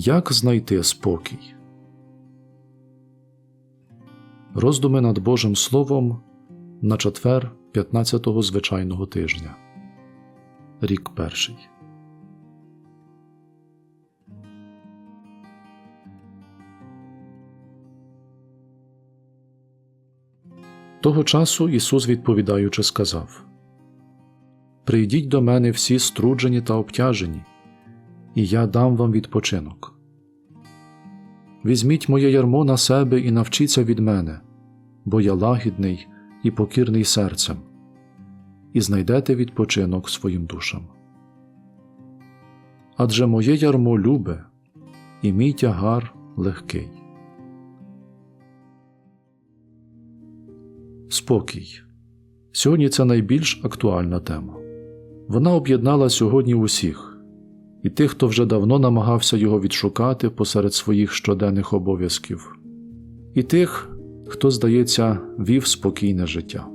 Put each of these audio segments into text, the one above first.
Як знайти спокій? Роздуми над Божим Словом на четвер 15-го звичайного тижня. Рік перший. Того часу Ісус відповідаючи сказав: Прийдіть до мене всі струджені та обтяжені, і я дам вам відпочинок. Візьміть моє ярмо на себе і навчіться від мене, бо я лагідний і покірний серцем, і знайдете відпочинок своїм душам. Адже моє ярмо любе, і мій тягар легкий. Спокій. Сьогодні це найбільш актуальна тема. Вона об'єднала сьогодні усіх, і тих, хто вже давно намагався його відшукати посеред своїх щоденних обов'язків, і тих, хто, здається, вів спокійне життя.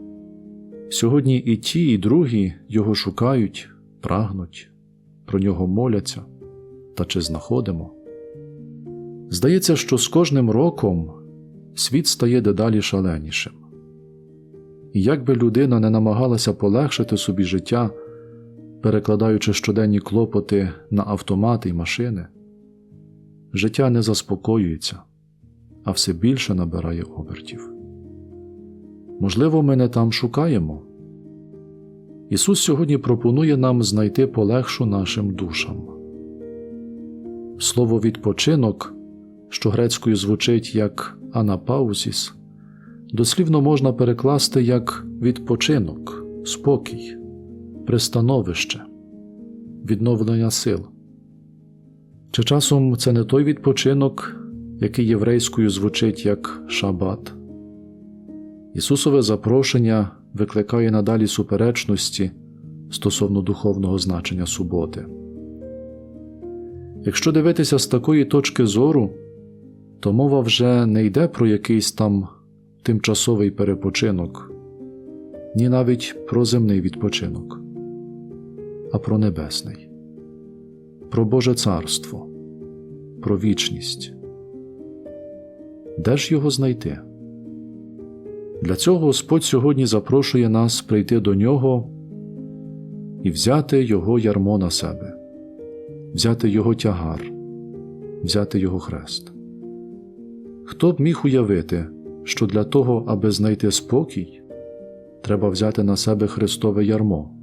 Сьогодні і ті, і другі його шукають, прагнуть, про нього моляться, та чи знаходимо. Здається, що з кожним роком світ стає дедалі шаленішим. І як би людина не намагалася полегшити собі життя, перекладаючи щоденні клопоти на автомати й машини, життя не заспокоюється, а все більше набирає обертів. Можливо, ми не там шукаємо. Ісус сьогодні пропонує нам знайти полегшу нашим душам. Слово відпочинок, що грецькою звучить як анапаузіс, дослівно можна перекласти як відпочинок, спокій, пристановище, відновлення сил. Чи часом це не той відпочинок, який єврейською звучить як шабат? Ісусове запрошення викликає надалі суперечності стосовно духовного значення суботи. Якщо дивитися з такої точки зору, то мова вже не йде про якийсь там тимчасовий перепочинок, ні навіть про земний відпочинок, а про небесний, про Боже Царство, про вічність. Де ж його знайти? Для цього Господь сьогодні запрошує нас прийти до нього і взяти Його ярмо на себе, взяти Його тягар, взяти Його хрест. Хто б міг уявити, що для того, аби знайти спокій, треба взяти на себе Христове ярмо,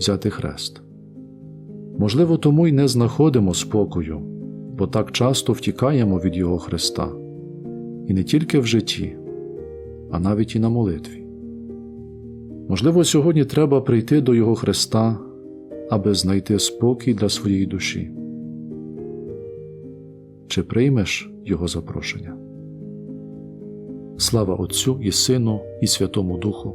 взяти хрест. Можливо, тому й не знаходимо спокою, бо так часто втікаємо від Його Христа, і не тільки в житті, а навіть і на молитві. Можливо, сьогодні треба прийти до Його Христа, аби знайти спокій для своєї душі. Чи приймеш Його запрошення? Слава Отцю і Сину, і Святому Духу,